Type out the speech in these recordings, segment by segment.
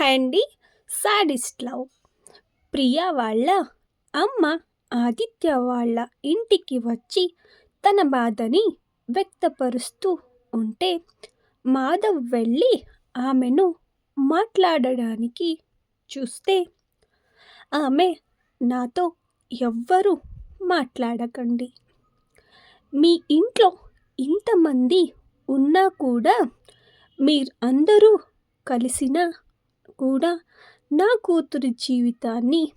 Handy sadist love. Priya వాళ్ళ అమ్మ ఆదిత్య వాళ్ళ ఇంటికి వచ్చి తన బాధని వ్యక్తపరుస్తూ ఉంటే మాధవ్ వెళ్ళి ఆమెను మాట్లాడడానికి చూస్తే ఆమె నాతో ఎవ్వరూ మాట్లాడకండి. మీ ఇంట్లో ఇంతమంది ఉన్నా కూడా మీరు అందరూ కలిసినా కూడా నా కూతురి జీవితాన్ని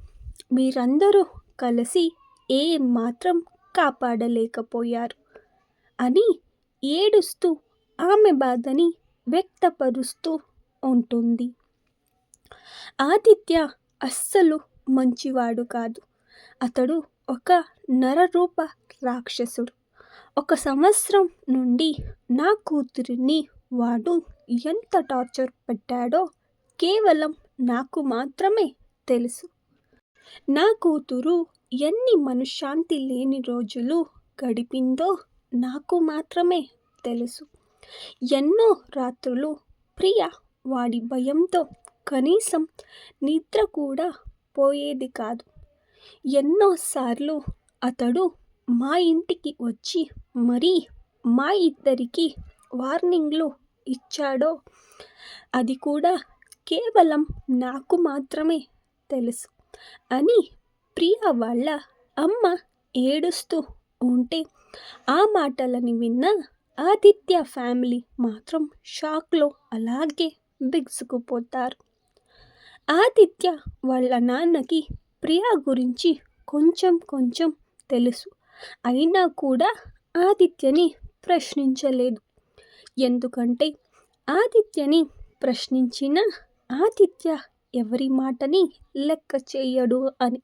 మీరందరూ కలిసి ఏ మాత్రం కాపాడలేకపోయారు అని ఏడుస్తూ ఆమె బాధని వ్యక్తపరుస్తూ ఉంటుంది. ఆదిత్య అస్సలు మంచివాడు కాదు. అతడు ఒక నరరూప రాక్షసుడు. ఒక సంవత్సరం నుండి నా కూతురిని వాడు ఎంత టార్చర్ పెట్టాడో కేవలం నాకు మాత్రమే తెలుసు. నా కూతురు ఎన్ని మనశ్శాంతి లేని రోజులు గడిపిందో నాకు మాత్రమే తెలుసు. ఎన్నో రాత్రులు ప్రియ వాడి భయంతో కనీసం నిద్ర కూడా పోయేది కాదు. ఎన్నోసార్లు అతడు మా ఇంటికి వచ్చి మరీ మా ఇద్దరికి వార్నింగ్లు ఇచ్చాడో అది కూడా కేవలం నాకు మాత్రమే తెలుసు. అని ప్రియా వాళ్ళ అమ్మ ఏడుస్తూ ఉంటే ఆ మాటలని విన్న ఆదిత్య ఫ్యామిలీ మాత్రం షాక్లో అలాగే బిగుసుకుపోతారు. ఆదిత్య వాళ్ళ నాన్నకి ప్రియా గురించి కొంచెం కొంచెం తెలుసు. అయినా కూడా ఆదిత్యని ప్రశ్నించలేదు. ఎందుకంటే ఆదిత్యని ప్రశ్నించిన ఆదిత్య ఎవరి మాటని లెక్క చేయడు అని.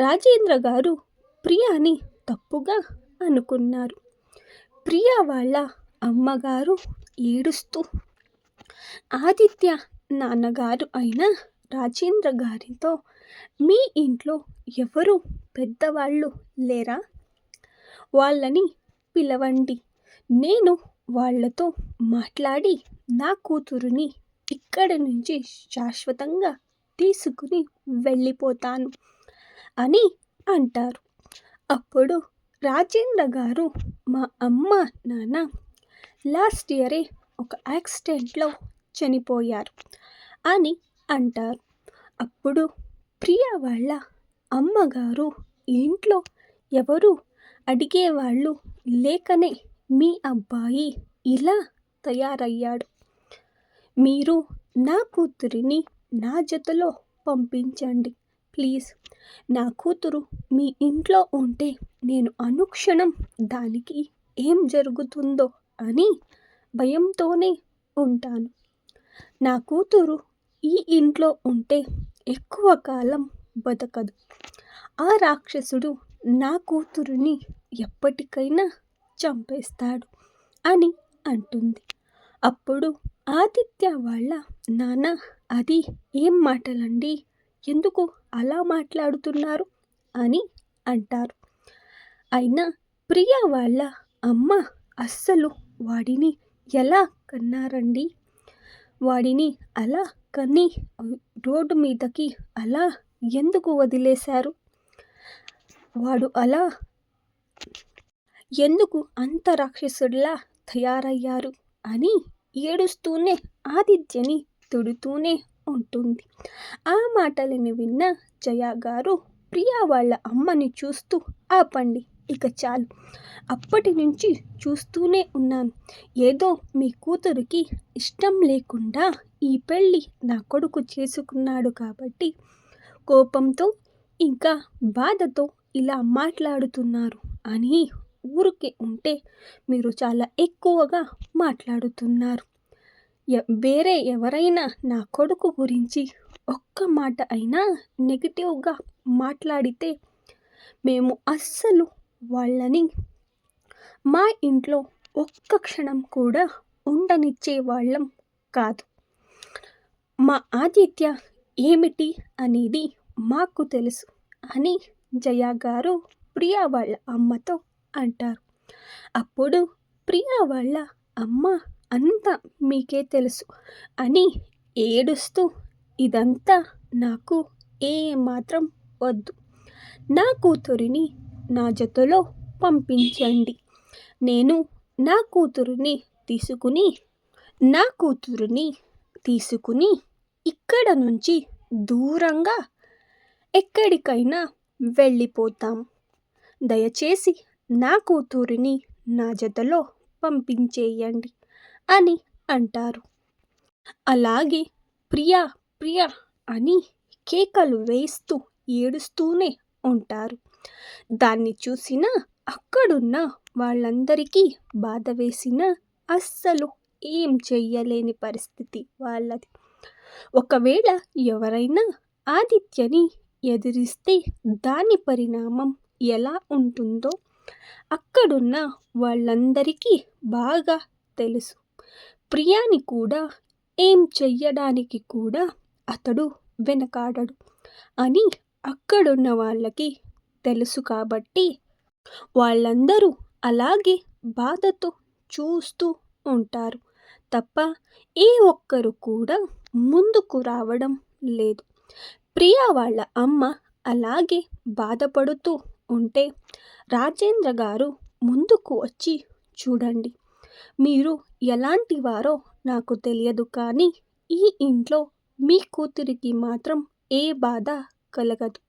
రాజేంద్ర గారు ప్రియాని తప్పుగా అనుకున్నారు. ప్రియా వాళ్ళ అమ్మగారు ఏడుస్తూ ఆదిత్య నాన్నగారు అయిన రాజేంద్ర గారితో మీ ఇంట్లో ఎవరు పెద్దవాళ్ళు లేరా? వాళ్ళని పిలవండి. నేను వాళ్ళతో మాట్లాడి నా కూతురుని ఇక్కడి నుంచి శాశ్వతంగా తీసుకుని వెళ్ళిపోతాను అని అంటారు. అప్పుడు రాజేంద్ర గారు మా అమ్మ నాన్న లాస్ట్ ఇయరే ఒక యాక్సిడెంట్లో చనిపోయారు అని అంటారు. అప్పుడు ప్రియ వాళ్ళ అమ్మగారు ఇంట్లో ఎవరు అడిగేవాళ్ళు లేకనే మీ అబ్బాయి ఇలా తయారయ్యాడు. మీరు నా కూతురిని నా జతలో పంపించండి. ప్లీజ్. నా కూతురు మీ ఇంట్లో ఉంటే నేను అనుక్షణం దానికి ఏం జరుగుతుందో అని భయంతోనే ఉంటాను. నా కూతురు ఈ ఇంట్లో ఉంటే ఎక్కువ కాలం బతకదు. ఆ రాక్షసుడు నా కూతురుని ఎప్పటికైనా చంపేస్తాడు అని అంటుంది. అప్పుడు ఆదిత్య వాళ్ళ నాన్న అది ఏం మాటలండి? ఎందుకు అలా మాట్లాడుతున్నారు? అని అంటారు. అయినా ప్రియ వాళ్ళ అమ్మ అస్సలు వాడిని ఎలా కన్నారండి? వాడిని అలా కన్ని రోడ్డు మీదకి అలా ఎందుకు వదిలేశారు? వాడు అలా ఎందుకు అంత రాక్షసుడిలా తయారయ్యారు? అని ఏడుస్తూనే ఆదిత్యని తిడుతూనే ఉంటుంది. ఆ మాటలని విన్న జయ గారు ప్రియా వాళ్ళ అమ్మని చూస్తూ ఆపండి ఇక చాలు. అప్పటి నుంచి చూస్తూనే ఉన్నాను. ఏదో మీ కూతురికి ఇష్టం లేకుండా ఈ పెళ్ళి నా కొడుకు చేసుకున్నాడు కాబట్టి కోపంతో ఇంకా బాధతో ఇలా మాట్లాడుతున్నారు అని ఊరికే ఉంటే మీరు చాలా ఎక్కువగా మాట్లాడుతున్నారు. వేరే ఎవరైనా నా కొడుకు గురించి ఒక్క మాట అయినా నెగిటివ్గా మాట్లాడితే మేము అస్సలు వాళ్ళని మా ఇంట్లో ఒక్క క్షణం కూడా ఉండనిచ్చే వాళ్ళం కాదు. మా ఆతిథ్య ఏమిటి అనేది మాకు తెలుసు అని జయ గారు ప్రియా వాళ్ళ అమ్మతో అంటారు. అప్పుడు ప్రియా వాళ్ళ అమ్మ అంతా మీకే తెలుసు అని ఏడుస్తూ ఇదంతా నాకు ఏమాత్రం వద్దు. నా కూతురిని నా జతలో పంపించండి. నేను నా కూతురిని తీసుకుని నా కూతురిని తీసుకుని ఇక్కడ నుంచి దూరంగా ఎక్కడికైనా వెళ్ళిపోతాం. దయచేసి నా కూతురిని నా జతలో పంపించేయండి అని అంటారు. అలాగే ప్రియా ప్రియా అని కేకలు వేస్తూ ఏడుస్తూనే ఉంటారు. దాన్ని చూసిన అక్కడున్న వాళ్ళందరికీ బాధ వేసిన అస్సలు ఏం చెయ్యలేని పరిస్థితి వాళ్ళది. ఒకవేళ ఎవరైనా ఆదిత్యని ఎదిరిస్తే దాని పరిణామం ఎలా ఉంటుందో అక్కడున్న వాళ్ళందరికీ బాగా తెలుసు. ప్రియాని కూడా ఏం చెయ్యడానికి కూడా అతడు వెనకాడడు అని అక్కడున్న వాళ్ళకి తెలుసు కాబట్టి వాళ్ళందరూ అలాగే బాధతో చూస్తూ ఉంటారు తప్ప ఏ ఒక్కరు కూడా ముందుకు రావడం లేదు. ప్రియా వాళ్ళ అమ్మ అలాగే బాధపడుతూ ఉంటే రాజేంద్ర గారు ముందుకు వచ్చి చూడండి మీరు ఎలాంటి వారో నాకు తెలియదు కానీ ఈ ఇంట్లో మీ కూతురికి మాత్రం ఏ బాధ కలగదు.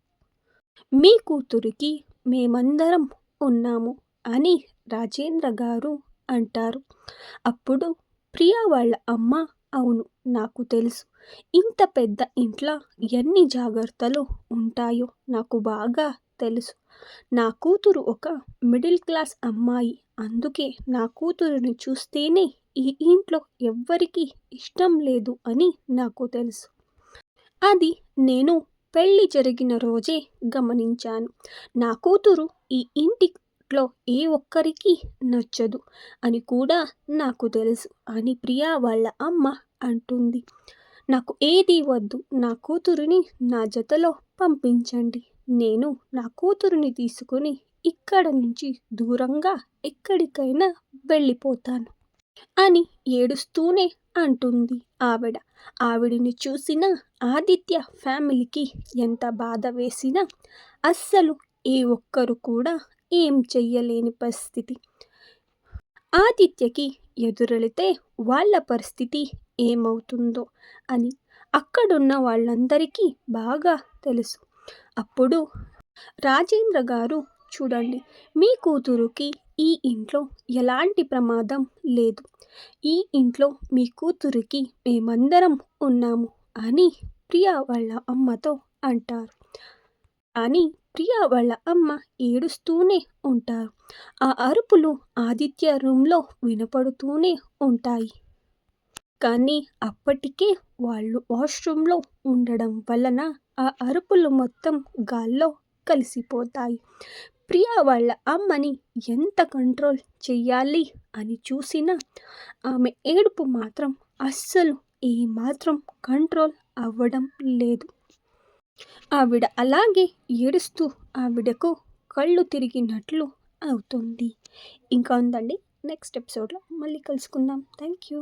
మీ కూతురికి మేమందరం ఉన్నాము అని రాజేంద్ర గారు అంటారు. అప్పుడు ప్రియా వాళ్ళ అమ్మ అవును నాకు తెలుసు. ఇంత పెద్ద ఇంట్లో ఎన్ని జాగ్రత్తలు ఉంటాయో నాకు బాగా తెలుసు. నా కూతురు ఒక మిడిల్ క్లాస్ అమ్మాయి. అందుకే నా కూతురుని చూస్తేనే ఈ ఇంట్లో ఎవ్వరికీ ఇష్టం లేదు అని నాకు తెలుసు. అది నేను పెళ్ళి జరిగిన రోజే గమనించాను. నా కూతురు ఈ ఇంటిలో ఏ ఒక్కరికి నచ్చదు అని కూడా నాకు తెలుసు అని ప్రియా వాళ్ళ అమ్మ అంటుంది. నాకు ఏది వద్దు నా కూతురుని నా జతలో పంపించండి. నేను నా కూతురుని తీసుకుని ఇక్కడ నుంచి దూరంగా ఎక్కడికైనా వెళ్ళిపోతాను అని ఏడుస్తూనే అంటుంది ఆవిడ. ఆవిడిని చూసిన ఆదిత్య ఫ్యామిలీకి ఎంత బాధ వేసినా అస్సలు ఏ ఒక్కరు కూడా ఏం చెయ్యలేని పరిస్థితి. ఆదిత్యకి ఎదురెళితే వాళ్ళ పరిస్థితి ఏమవుతుందో అని అక్కడున్న వాళ్ళందరికీ బాగా తెలుసు. అప్పుడు రాజేంద్ర గారు చూడండి మీ కూతురుకి ఈ ఇంట్లో ఎలాంటి ప్రమాదం లేదు. ఈ ఇంట్లో మీ కూతురికి మేమందరం ఉన్నాము అని ప్రియా వాళ్ళ అమ్మతో అంటారు. అని ప్రియా వాళ్ళ అమ్మ ఏడుస్తూనే ఉంటారు. ఆ అరుపులు ఆదిత్య రూమ్లో వినపడుతూనే ఉంటాయి. కానీ అప్పటికే వాళ్ళు వాష్రూమ్లో ఉండడం వలన ఆ అరుపులు మొత్తం గాల్లో కలిసిపోతాయి. ప్రియా వాళ్ళ అమ్మని ఎంత కంట్రోల్ చెయ్యాలి అని చూసినా ఆమె ఏడుపు మాత్రం అస్సలు ఏమాత్రం కంట్రోల్ అవ్వడం లేదు. ఆవిడ అలాగే ఏడుస్తూ ఆవిడకు కళ్ళు తిరిగినట్లు అవుతుంది. ఇంకా ఉందండి. నెక్స్ట్ ఎపిసోడ్లో మళ్ళీ కలుసుకుందాం. Thank you